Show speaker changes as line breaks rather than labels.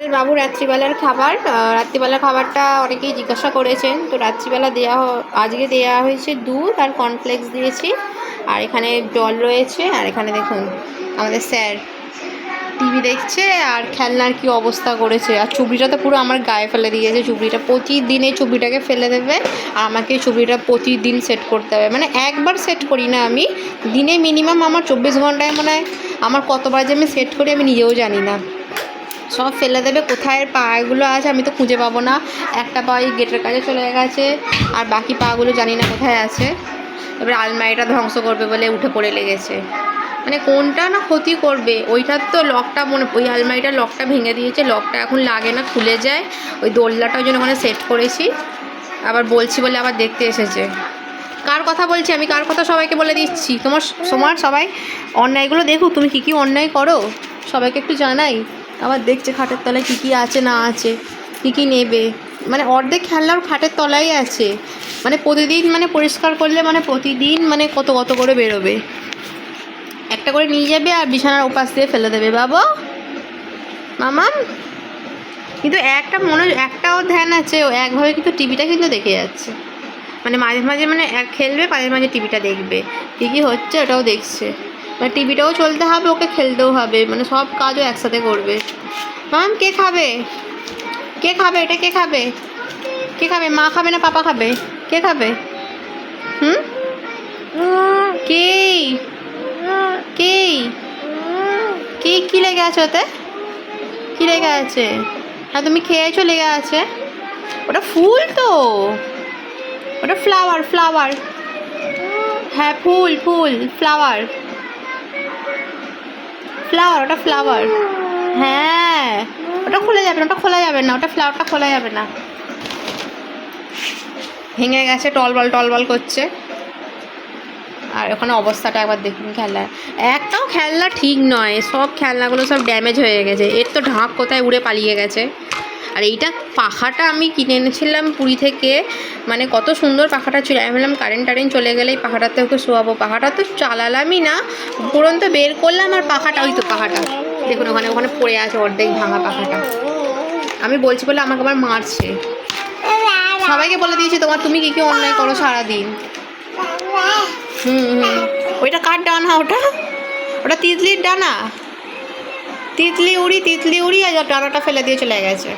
বাবু রাত্রিবেলার খাবার রাত্রিবেলার খাবারটা অনেকেই জিজ্ঞাসা করেছেন। তো রাত্রিবেলা দেওয়া আজকে দেওয়া হয়েছে দুধ আর কর্নফ্লেক্স দিয়েছি। আর এখানে জল রয়েছে। আর এখানে দেখুন, আমাদের স্যার টিভি দেখছে আর খেলনার কি অবস্থা করেছে। আর চুবড়িটা তো পুরো আমার গায়ে ফেলে দিয়েছে। চুবড়িটা প্রতিদিন এই চুবড়িটাকে ফেলে দেবে। আর আমাকে চুবড়িটা প্রতিদিন সেট করতে হবে। মানে একবার সেট করি না আমি। দিনে মিনিমাম আমার চব্বিশ ঘন্টায় মনে হয় আমার কতবার যে আমি সেট করি আমি নিজেও জানি না। সব ফেলে দেবে। কোথায় পাগুলো আছে আমি তো খুঁজে পাবো না। একটা পা গেটের কাছে চলে গেছে। আর বাকি পাগুলো জানি না কোথায় আছে। এবার আলমারিটা ধ্বংস করবে বলে উঠে পড়ে লেগেছে। মানে কোনটা না ক্ষতি করবে? ওইটার তো লকটা মনে, ওই আলমারিটার লকটা ভেঙে দিয়েছে। লকটা এখন লাগে না, খুলে যায়। ওই দোলনাটা ওই জন্য ওখানে সেট করেছি। আবার বলছি বলে আবার দেখতে এসেছে। কার কথা বলছি আমি? কার কথা সবাইকে বলে দিচ্ছি? তোমার তোমার সবাই অন্যায়গুলো দেখুক তুমি কী কী অন্যায় করো? সবাইকে একটু জানাই। আবার দেখছে খাটের তলায় কী কী আছে না আছে, কী কী নেবে। মানে অর্ধেক খেলনার খাটের তলাই আছে। মানে প্রতিদিন মানে পরিষ্কার করলে মানে প্রতিদিন মানে কত কত করে বেরোবে। একটা করে নিয়ে যাবে আর বিছানার উপাস দিয়ে ফেলে দেবে বাবা। মামাম কিন্তু একটা মনে একটাও ধ্যান আছে, ও একভাবে কিন্তু টিভিটা কিন্তু দেখে যাচ্ছে। মানে মাঝে মাঝে মানে খেলবে, মাঝে মাঝে টিভিটা দেখবে। কী কী হচ্ছে ওটাও দেখছে। মানে টিভিটাও চলতে হবে, ওকে খেলতেও হবে মানে সব কাজও একসাথে করবে। ম্যাম কে খাবে? কে খাবে? এটা কে খাবে? কে খাবে? মা খাবে না পাপা খাবে? কে খাবে? হুম? কে কে কে কী লেগে আছে ওতে? কী লেগে আছে? হ্যাঁ তুমি খেয়েছো, লেগে আছে। ওটা ফুল তো। ওটা ফ্লাওয়ার ফ্লাওয়ার হ্যাঁ ফুল ফুল ফ্লাওয়ার ফ্লাওয়ার ওটা ফ্লাওয়ার হ্যাঁ ওটা খোলা যাবে না, ওটা খোলা যাবে না, ওটা ফ্লাওয়ারটা খোলা যাবে না। ভেঙে গেছে, টলবল টলবল করছে। আর ওখানে অবস্থাটা একবার দেখুন খেলা একটাও খেলনা ঠিক নয়, সব খেলনাগুলো সব ড্যামেজ হয়ে গেছে। এর তো ঢাক কোথায় উড়ে পালিয়ে গেছে। আর এইটা পাখাটা আমি কিনে এনেছিলাম পুরী থেকে। মানে কত সুন্দর পাখাটা ছিল। আমি ভাবলাম কারেন্ট টারেন্ট চলে গেলেই পাখাটাতে ওকে শোয়াবো। পাখাটা তো চালালামই না। উপরন্ত বের করলাম আর পাখাটা, ওই তো পাখাটা। দেখুন, ওখানে ওখানে পড়ে আছে অর্ধেক ভাঙা পাখাটা। আমি বলছি বলে আমাকে আবার মারছে। সবাইকে বলে দিয়েছি তোমার, তুমি কী কী অন্যায় করো সারাদিন? হুম হুম। ওইটা কার ডানা ওটা? ওটা তিতলির ডানা? তিতলি উড়ি তিতলি উড়ি আর ডানাটা ফেলে দিয়ে চলে গেছে।